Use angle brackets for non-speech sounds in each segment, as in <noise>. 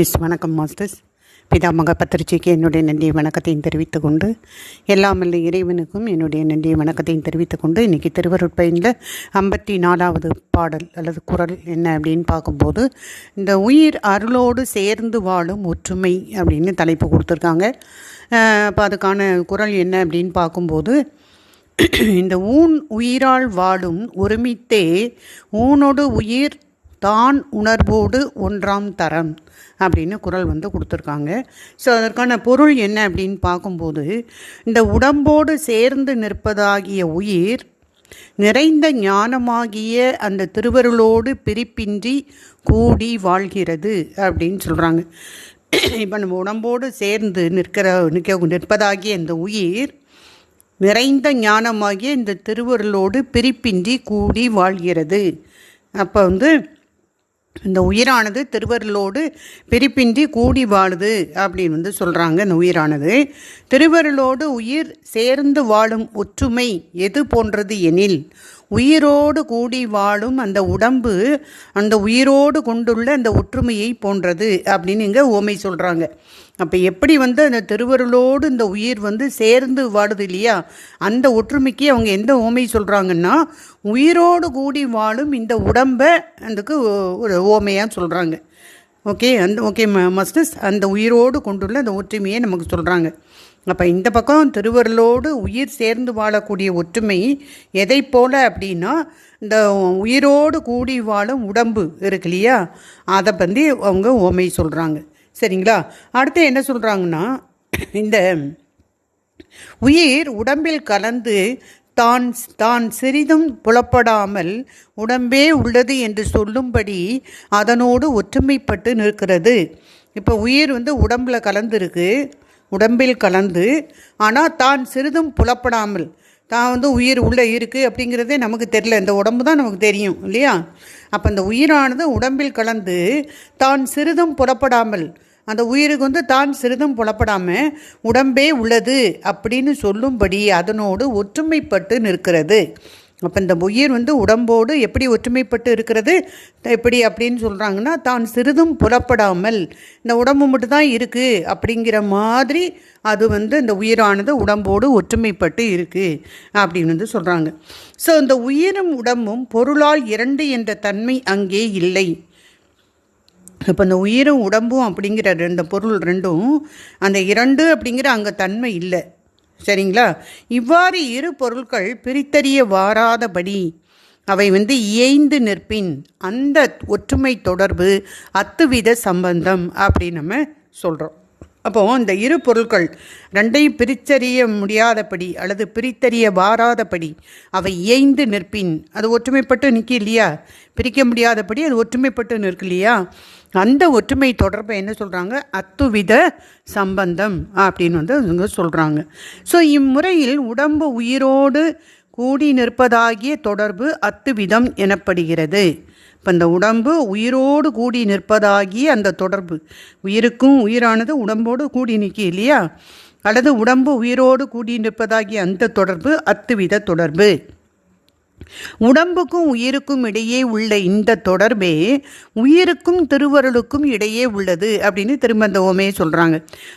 S வணக்கம் masters. பிதாமக பத்திரிகைக்கு என்னுடைய நன்றிய வணக்கத்தையும் தெரிவித்து கொண்டு எல்லாமல்ல இறைவனுக்கும் என்னுடைய நன்றிய வணக்கத்தையும் தெரிவித்து கொண்டு இன்றைக்கி திருவருட்பயனில் ஐம்பத்தி நாலாவது பாடல் அல்லது குரல் என்ன அப்படின்னு பார்க்கும்போது இந்த உயிர் அருளோடு சேர்ந்து வாழும் ஒற்றுமை அப்படின்னு தலைப்பு கொடுத்துருக்காங்க. அப்போ அதுக்கான குரல் என்ன அப்படின்னு பார்க்கும்போது இந்த ஊன் உயிரால் வாழும் ஒருமித்தே ஊனோடு உயிர் தான் உணர்வோடு ஒன்றாம் தரம் அப்படின்னு குரல் வந்து கொடுத்துருக்காங்க. ஸோ அதற்கான பொருள் என்ன அப்படின்னு பார்க்கும்போது இந்த உடம்போடு சேர்ந்து நிற்பதாகிய உயிர் நிறைந்த ஞானமாகிய அந்த திருவருளோடு பிரிப்பின்றி கூடி வாழ்கிறது அப்படின்னு சொல்கிறாங்க இப்போ நம்ம உடம்போடு சேர்ந்து நிற்கிற நிற்க நிற்பதாகிய இந்த உயிர் நிறைந்த ஞானமாகிய இந்த திருவருளோடு பிரிப்பின்றி கூடி வாழ்கிறது. அப்போ வந்து இந்த உயிரானது திருவருளோடு பிரிப்பின்றி கூடி வாழுது அப்படின்னு வந்து சொல்கிறாங்க இந்த உயிரானது. திருவருளோடு உயிர் சேர்ந்து வாழும் ஒற்றுமை எது போன்றது எனில் உயிரோடு கூடி வாழும் அந்த உடம்பு அந்த உயிரோடு கொண்டுள்ள அந்த ஒற்றுமையை போன்றது அப்படின்னு இங்கே ஓமை சொல்கிறாங்க அப்போ எப்படி வந்து அந்த திருவருளோடு இந்த உயிர் வந்து சேர்ந்து வாடுது இல்லையா? அந்த ஒற்றுமைக்கு அவங்க எந்த ஓமை சொல்கிறாங்கன்னா உயிரோடு கூடி வாழும் இந்த உடம்பை அதுக்கு ஒரு ஓமையாக சொல்கிறாங்க ஓகே அந்த ஓகே மஸ்டர்ஸ் அந்த உயிரோடு கொண்டுள்ள அந்த ஒற்றுமையை நமக்கு சொல்கிறாங்க அப்போ இந்த பக்கம் திருவருளோடு உயிர் சேர்ந்து வாழக்கூடிய ஒற்றுமை எதை போல் அப்படின்னா இந்த உயிரோடு கூடி வாழும் உடம்பு இருக்கு இல்லையா? அதை பற்றி அவங்க ஓமை சொல்கிறாங்க சரிங்களா? அடுத்து என்ன சொல்கிறாங்கன்னா இந்த உயிர் உடம்பில் கலந்து தான் தான் சிறிதும் புலப்படாமல் உடம்பே உள்ளது என்று சொல்லும்படி அதனோடு ஒற்றுமைப்பட்டு நிற்கிறது. இப்போ உயிர் வந்து உடம்பில் கலந்துருக்கு உடம்பில் கலந்து ஆனால் தான் சிறிதும் புலப்படாமல் தான் வந்து உயிர் உள்ளே இருக்குது அப்படிங்கிறதே நமக்கு தெரில இந்த உடம்பு தான் நமக்கு தெரியும் இல்லையா? அப்போ இந்த உயிரானது உடம்பில் கலந்து தான் சிறிதும் புலப்படாமல் அந்த உயிருக்கு வந்து தான் சிறிதும் புலப்படாமல் உடம்பே உள்ளது அப்படின்னு சொல்லும்படி அதனோடு ஒற்றுமைப்பட்டு நிற்கிறது. அப்போ இந்த உயிர் வந்து உடம்போடு எப்படி ஒற்றுமைப்பட்டு இருக்கிறது? எப்படி அப்படின்னு சொல்கிறாங்கன்னா தான் சிறிதும் புலப்படாமல் இந்த உடம்பு மட்டும்தான் இருக்குது அப்படிங்கிற மாதிரி அது வந்து இந்த உயிரானது உடம்போடு ஒற்றுமைப்பட்டு இருக்குது அப்படின்னு வந்து சொல்கிறாங்க ஸோ இந்த உயிரும் உடம்பும் பொருளால் இரண்டு என்ற தன்மை அங்கே இல்லை. இப்போ இந்த உயிரும் உடம்பும் அப்படிங்கிற ரெண்டு பொருள் ரெண்டும் அந்த இரண்டு அப்படிங்கிற அங்கே தன்மை இல்லை. சரிங்களா? இவ்வாறு இரு பொருட்கள் பிரித்தறிய வாராதபடி அவை வந்து இயைந்து நிற்பின். அந்த ஒற்றுமை தொடர்பு அத்துவித சம்பந்தம் அப்படின்னு நம்ம சொல்கிறோம் அப்போது இந்த இரு பொருட்கள் ரெண்டையும் பிரித்தறிய முடியாதபடி அல்லது பிரித்தறிய வாராதபடி அவை இயைந்து நிற்பின். அது ஒற்றுமைப்பட்டு நிற்க இல்லையா பிரிக்க முடியாதபடி அது ஒற்றுமைப்பட்டு நிற்கு இல்லையா அந்த ஒற்றுமை தொடர்பை என்ன சொல்கிறாங்க அத்துவித சம்பந்தம் அப்படின்னு வந்து இவங்க சொல்கிறாங்க ஸோ இம்முறையில் உடம்பு உயிரோடு கூடி நிற்பதாகிய தொடர்பு அத்துவிதம் எனப்படுகிறது. இப்போ இந்த உடம்பு உயிரோடு கூடி நிற்பதாகி அந்த தொடர்பு. உயிருக்கும் உயிரானது உடம்போடு கூடி நிற்க இல்லையா? அல்லது உடம்பு உயிரோடு கூடி நிற்பதாகிய அந்த தொடர்பு அத்துவித தொடர்பு. உடம்புக்கும் உயிருக்கும் இடையே உள்ள இந்த தொடர்பே உயிருக்கும் திருவருளுக்கும் இடையே உள்ளது அப்படின்னு திரும்ப அந்த ஓமே சொல்கிறாங்க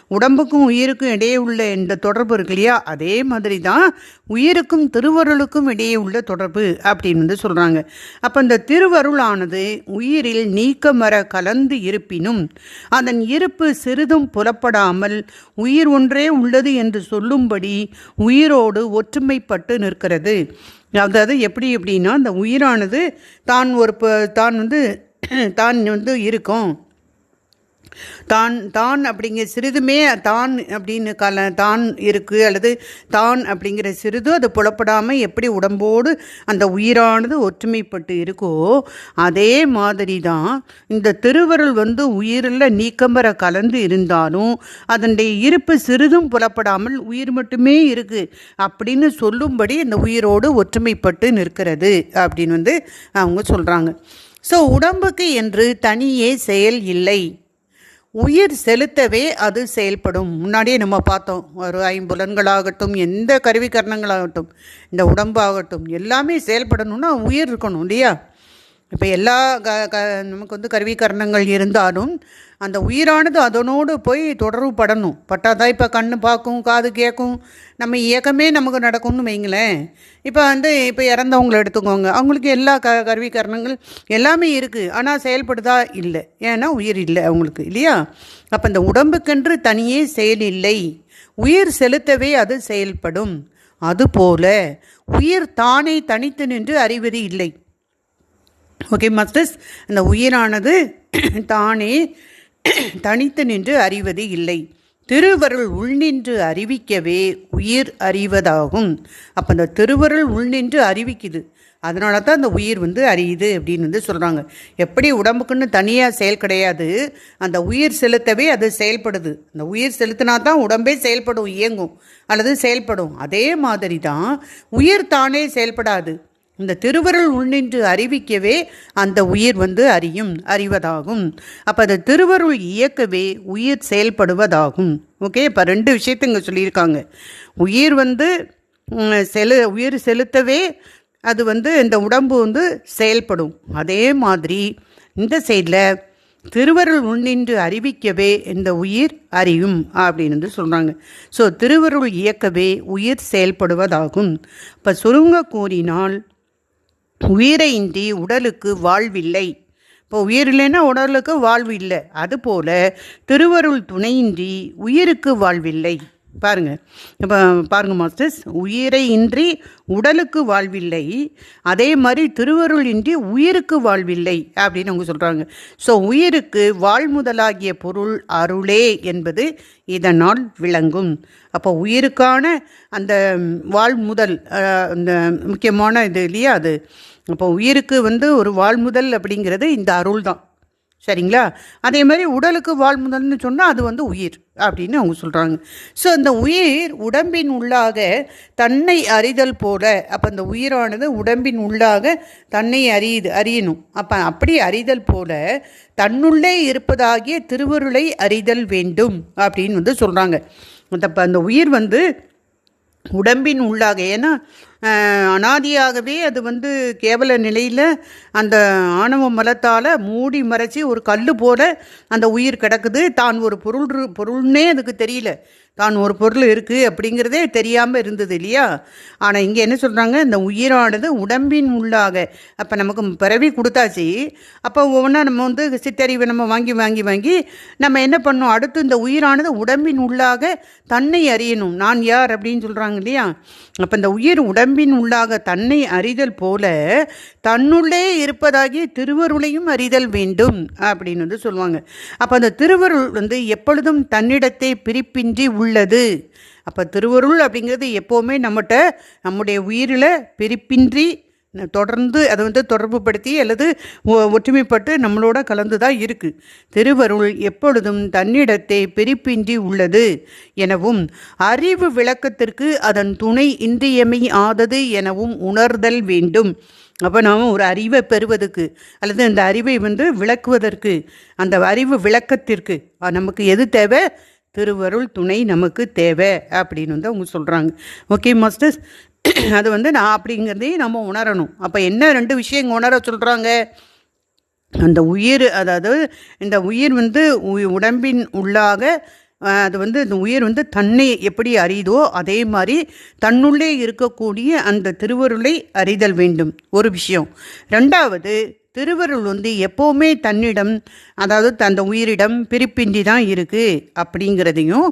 உடம்புக்கும் உயிருக்கும் இடையே உள்ள இந்த தொடர்பு இருக்கு இல்லையா? அதே மாதிரி தான் உயிருக்கும் திருவருளுக்கும் இடையே உள்ள தொடர்பு அப்படின்னு வந்து சொல்கிறாங்க அப்போ இந்த திருவருளானது உயிரில் நீக்கமர கலந்து இருப்பினும் அதன் இருப்பு சிறிதும் புலப்படாமல் உயிர் ஒன்றே உள்ளது என்று சொல்லும்படி உயிரோடு ஒற்றுமைப்பட்டு நிற்கிறது. அதாவது எப்படி எப்படின்னா அந்த உயிரானது தான் ஒரு தான் வந்து <clears throat> தான் வந்து இருக்கும். தான் தான் அப்படிங்கிற சிறிதுமே தான் அப்படின்னு கல தான் இருக்குது அல்லது தான் அப்படிங்கிற சிறிது அது புலப்படாமல் எப்படி உடம்போடு அந்த உயிரானது ஒற்றுமைப்பட்டு இருக்கோ அதே மாதிரி தான் இந்த திருவருள் வந்து உயிரில் நீக்கம்பர கலந்து இருந்தாலும் அதனுடைய இருப்பு சிறிதும் புலப்படாமல் உயிர் மட்டுமே இருக்குது அப்படின்னு சொல்லும்படி இந்த உயிரோடு ஒற்றுமைப்பட்டு நிற்கிறது அப்படின்னு வந்து அவங்க சொல்கிறாங்க ஸோ உடம்புக்கு என்று தனியே செயல் இல்லை. உயிர் செலுத்தவே அது செயல்படும். முன்னாடியே நம்ம பார்த்தோம் ஒரு ஐம்புலன்களாகட்டும் எந்த கருவி கரணங்களாகட்டும் இந்த உடம்பாகட்டும் எல்லாமே செயல்படணும்னா உயிர் இருக்கணும் இல்லையா? இப்போ எல்லா க க நமக்கு வந்து கருவிகரணங்கள் இருந்தாலும் அந்த உயிரானது அதனோடு போய் தொடர்பு படணும். பட்டாதான் இப்போ கண்ணு பார்க்கும் காது கேட்கும் நம்ம இயக்கமே நமக்கு நடக்கும்னு வைங்களேன். இப்போ வந்து இப்போ இறந்தவங்களை எடுத்துக்கோங்க. அவங்களுக்கு எல்லா க கருவிகரணங்கள் எல்லாமே இருக்குது ஆனால் செயல்படுதா? இல்லை. ஏன்னா உயிர் இல்லை அவங்களுக்கு இல்லையா? அப்போ இந்த உடம்புக்கென்று தனியே செயல் இல்லை. உயிர் செலுத்தவே அது செயல்படும். அதுபோல உயிர் தானே தனித்து நின்று அறிவது இல்லை. ஓகே மஸ்டர்ஸ் அந்த உயிரானது தானே தனித்து நின்று அறிவது இல்லை. திருவருள் உள்நின்று அறிவிக்கவே உயிர் அறிவதாகும். அப்போ அந்த திருவருள் உள்நின்று அறிவிக்குது. அதனால தான் அந்த உயிர் வந்து அறியுது அப்படின்னு வந்து சொல்கிறாங்க எப்படி உடம்புக்குன்னு தனியாக செயல் கிடையாது. அந்த உயிர் செலுத்தவே அது செயல்படுது. அந்த உயிர் செலுத்தினா தான் உடம்பே செயல்படும் இயங்கும். அல்லது செயல்படும். அதே மாதிரி தான் உயிர் தானே செயல்படாது. இந்த திருவருள் உள்நின்று அறிவிக்கவே அந்த உயிர் வந்து அறியும் அறிவதாகும். அப்போ அந்த திருவருள் இயக்கவே உயிர் செயல்படுவதாகும். ஓகே இப்போ ரெண்டு விஷயத்தை இங்கே சொல்லியிருக்காங்க. உயிர் வந்து செலு உயிர் செலுத்தவே அது வந்து இந்த உடம்பு வந்து செயல்படும். அதே மாதிரி இந்த சைடில் திருவருள் உள்நின்று அறிவிக்கவே இந்த உயிர் அறியும் அப்படின்னு வந்து சொல்கிறாங்க ஸோ திருவருள் இயக்கவே உயிர் செயல்படுவதாகும். இப்போ சுருங்க கூறினால் உயிரை இன்றி உடலுக்கு வாழ்வில்லை. இப்போ உயிர் இல்லைன்னா உடலுக்கு வாழ்வு இல்லை. அதுபோல திருவருள் துணையின்றி உயிருக்கு வாழ்வில்லை. பாருங்கள் இப்போ பாருங்கள் மாஸ்டர்ஸ். உயிரை இன்றி உடலுக்கு வாழ்வில்லை. அதே மாதிரி திருவருள் இன்றி உயிருக்கு வாழ்வில்லை அப்படின்னு அவங்க சொல்கிறாங்க ஸோ உயிருக்கு வாழ்முதலாகிய பொருள் அருளே என்பது இதனால் விளங்கும். அப்போ உயிருக்கான அந்த வாழ்முதல் அந்த முக்கியமான இது இல்லையா அது? அப்போ உயிருக்கு வந்து ஒரு வாழ்முதல் அப்படிங்கிறது இந்த அருள் தான். சரிங்களா? அதே மாதிரி உடலுக்கு வாழ்முதல்னு சொன்னால் அது வந்து உயிர் அப்படின்னு அவங்க சொல்கிறாங்க ஸோ அந்த உயிர் உடம்பின் உள்ளாக தன்னை அறிதல் போல அப்போ அந்த உயிரானது உடம்பின் உள்ளாக தன்னை அறியுது அறியணும். அப்போ அப்படி அறிதல் போல தன்னுள்ளே இருப்பதாகிய திருவருளை அறிதல் வேண்டும் அப்படின்னு வந்து சொல்கிறாங்க அந்த அந்த உயிர் வந்து உடம்பின் உள்ளாக. ஏன்னா அனாதியாகவே அது வந்து கேவல நிலையில் அந்த ஆணவ மலத்தால் மூடி மறைச்சி ஒரு கல் போல அந்த உயிர் கிடக்குது. தான் ஒரு பொருள் பொருள்னே அதுக்கு தெரியல. தான் ஒரு பொருள் இருக்குது அப்படிங்கிறதே தெரியாமல் இருந்தது இல்லையா? ஆனால் இங்கே என்ன சொல்கிறாங்க இந்த உயிரானது உடம்பின் உள்ளாக. அப்போ நமக்கு பிறவி கொடுத்தாச்சு. அப்போ ஒவ்வொன்றா நம்ம வந்து சித்தறிவை நம்ம வாங்கி வாங்கி வாங்கி நம்ம என்ன பண்ணோம் அடுத்து இந்த உயிரானது உடம்பின் உள்ளாக தன்னை அறியணும். நான் யார் அப்படின்னு சொல்கிறாங்க இல்லையா? அப்போ இந்த உயிர் உடம்பின் உள்ளாக தன்னை அறிதல் போல தன்னுள்ளே இருப்பதாகிய திருவருளையும் அறிதல் வேண்டும் அப்படின்னு வந்து சொல்லுவாங்க. அப்போ அந்த திருவருள் வந்து எப்பொழுதும் தன்னிடத்தை பிரிப்பின்றி உள்ளது. அப்போ திருவருள் அப்படிங்கிறது எப்போவுமே நம்மகிட்ட நம்முடைய உயிரில் பிரிப்பின்றி தொடர்ந்து அதை வந்து தொடர்புபடுத்தி அல்லது ஒ- ஒற்றுமைப்பட்டு நம்மளோட கலந்து தான் இருக்குது திருவருள் எப்பொழுதும் தன்னிடத்தை பிரிப்பின்றி உள்ளது எனவும் அறிவு விளக்கத்திற்கு அதன் துணை இன்றியமை ஆதது எனவும் உணர்தல் வேண்டும். அப்போ நாம் ஒரு அறிவை பெறுவதற்கு அல்லது அந்த அறிவை வந்து விளக்குவதற்கு அந்த அறிவு விளக்கத்திற்கு நமக்கு எது தேவை? திருவருள் துணை நமக்கு தேவை அப்படின்னு வந்து அவங்க சொல்கிறாங்க ஓகே மாஸ்டர்ஸ் அது வந்து நான் அப்படிங்கிறதையும் நம்ம உணரணும். அப்போ என்ன ரெண்டு விஷயம் உணர சொல்கிறாங்க அந்த உயிர் அதாவது இந்த உயிர் வந்து உ- உடம்பின் உள்ளாக அது வந்து இந்த உயிர் வந்து தன்னை எப்படி அறியுதோ அதே மாதிரி தன்னுள்ளே இருக்கக்கூடிய அந்த திருவருளை அறிதல் வேண்டும். ஒரு விஷயம். ரெண்டாவது திருவருள் வந்து எப்போவுமே தன்னிடம் அதாவது அந்த உயிரிடம் பிரிப்பின்றி தான் இருக்குது அப்படிங்கிறதையும்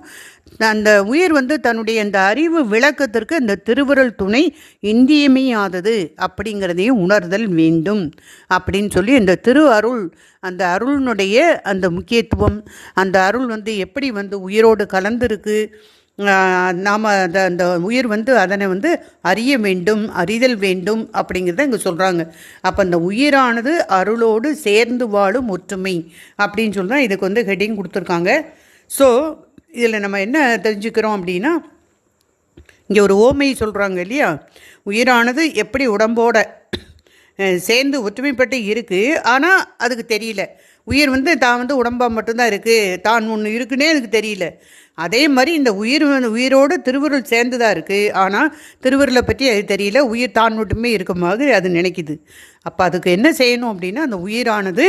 அந்த உயிர் வந்து தன்னுடைய அந்த அறிவு விளக்கத்திற்கு அந்த திருவருள் துணை இந்தியமையாதது அப்படிங்கிறதையும் உணர்தல் வேண்டும் அப்படின்னு சொல்லி இந்த திரு அருள் அந்த அருளினுடைய அந்த முக்கியத்துவம் அந்த அருள் வந்து எப்படி வந்து உயிரோடு கலந்திருக்கு நாம் அந்த அந்த உயிர் வந்து அதனை வந்து அறிய வேண்டும் அறிதல் வேண்டும் அப்படிங்கிறத இங்கே சொல்கிறாங்க அப்போ அந்த உயிரானது அருளோடு சேர்ந்து வாழும் ஒற்றுமை அப்படின்னு சொல்லி தான் இதுக்கு வந்து ஹெட்டிங் கொடுத்துருக்காங்க. ஸோ இதில் நம்ம என்ன தெரிஞ்சுக்கிறோம் அப்படின்னா இங்கே ஒரு ஓமை சொல்கிறாங்க இல்லையா? உயிரானது எப்படி உடம்போட சேர்ந்து ஒற்றுமைப்பட்டு இருக்குது ஆனால் அதுக்கு தெரியல. உயிர் வந்து தான் வந்து உடம்பாக மட்டும்தான் இருக்குது தான் ஒன்று இருக்குன்னே அதுக்கு தெரியல. அதே மாதிரி இந்த உயிர் உயிரோடு திருவருள் சேர்ந்துதான் இருக்குது ஆனால் திருவருளை பற்றி அது தெரியல. உயிர் தான் மட்டுமே இருக்க மாதிரி அது நினைக்குது. அப்போ அதுக்கு என்ன செய்யணும் அப்படின்னா அந்த உயிரானது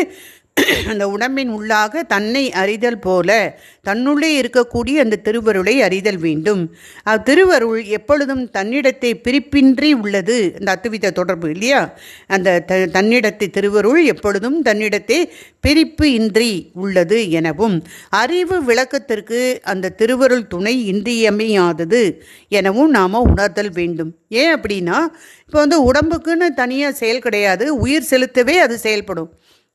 அந்த உடம்பின் உள்ளாக தன்னை அறிதல் போல தன்னுள்ளே இருக்கக்கூடிய அந்த திருவருளை அறிதல் வேண்டும். அத்திருவருள் எப்பொழுதும் தன்னிடத்தை பிரிப்பின்றி உள்ளது. இந்த அத்துவித தொடர்பு இல்லையா? அந்த த தன்னிடத்தை திருவருள் எப்பொழுதும் தன்னிடத்தை பிரிப்பு இன்றி உள்ளது எனவும் அறிவு விளக்கத்திற்கு அந்த திருவருள் துணை இன்றியமையாதது எனவும் நாம் உணர்தல் வேண்டும். ஏன் அப்படின்னா இப்போ வந்து உடம்புக்குன்னு தனியாக செயல் கிடையாது உயிர் செலுத்தவே அது செயல்படும்.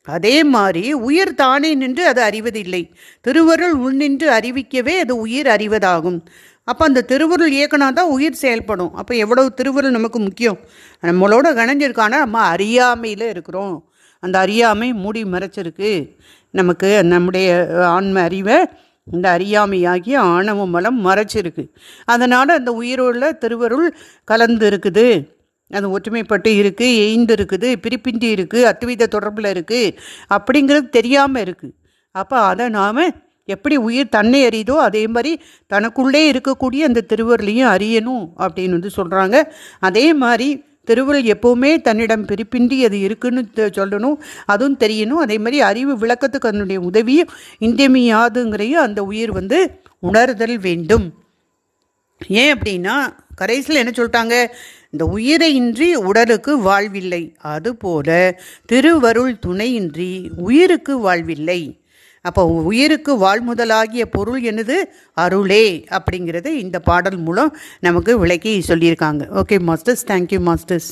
அதே மாதிரி உயிர் தானே நின்று அது அறிவதில்லை. திருவருள் உள்நின்று அறிவிக்கவே அது உயிர் அறிவதாகும். அப்போ அந்த திருவருள் இயக்கினா தான் உயிர் செயல்படும். அப்போ எவ்வளவு திருவருள் நமக்கு முக்கியம்? நம்மளோட கணைஞ்சிருக்கானா நம்ம அறியாமையில் இருக்கிறோம். அந்த அறியாமை மூடி மறைச்சிருக்கு. நமக்கு நம்முடைய ஆன்ம அறிவை இந்த அறியாமையாகிய ஆணவ மலம் மறைச்சிருக்கு. அதனால் அந்த உயிரோட திருவருள் கலந்து இருக்குது. அது ஒற்றுமைப்பட்டு இருக்குது எய்ந்து இருக்குது பிரிப்பின்றி இருக்குது அத்துவித தொடர்பில் இருக்குது அப்படிங்கிறது தெரியாமல் இருக்குது அப்போ அதை நாம் எப்படி உயிர் தன்னை அறியுதோ அதே மாதிரி தனக்குள்ளே இருக்கக்கூடிய அந்த திருவருளையும் அறியணும் அப்படின்னு வந்து சொல்கிறாங்க அதே மாதிரி திருவருள் எப்போவுமே தன்னிடம் பிரிப்பின்றி அது இருக்குன்னு தெ- சொல்லணும் அதுவும் தெரியணும். அதே மாதிரி அறிவு விளக்கத்துக்கு அதனுடைய உதவியும் இன்றியமையாதுங்கிறையும் அந்த உயிர் வந்து உணர்தல் வேண்டும். ஏன் அப்படின்னா கடைசியில் என்ன சொல்லிட்டாங்க? இந்த உயிரை இன்றி உடலுக்கு வாழ்வில்லை. அதுபோல திருவருள் துணையின்றி உயிருக்கு வாழ்வில்லை. அப்போ உயிருக்கு வாழ்முதலாகிய பொருள் என்னது? அருளே அப்படிங்கிறத இந்த பாடல் மூலம் நமக்கு விளக்கி சொல்லியிருக்காங்க. Okay masters thank you masters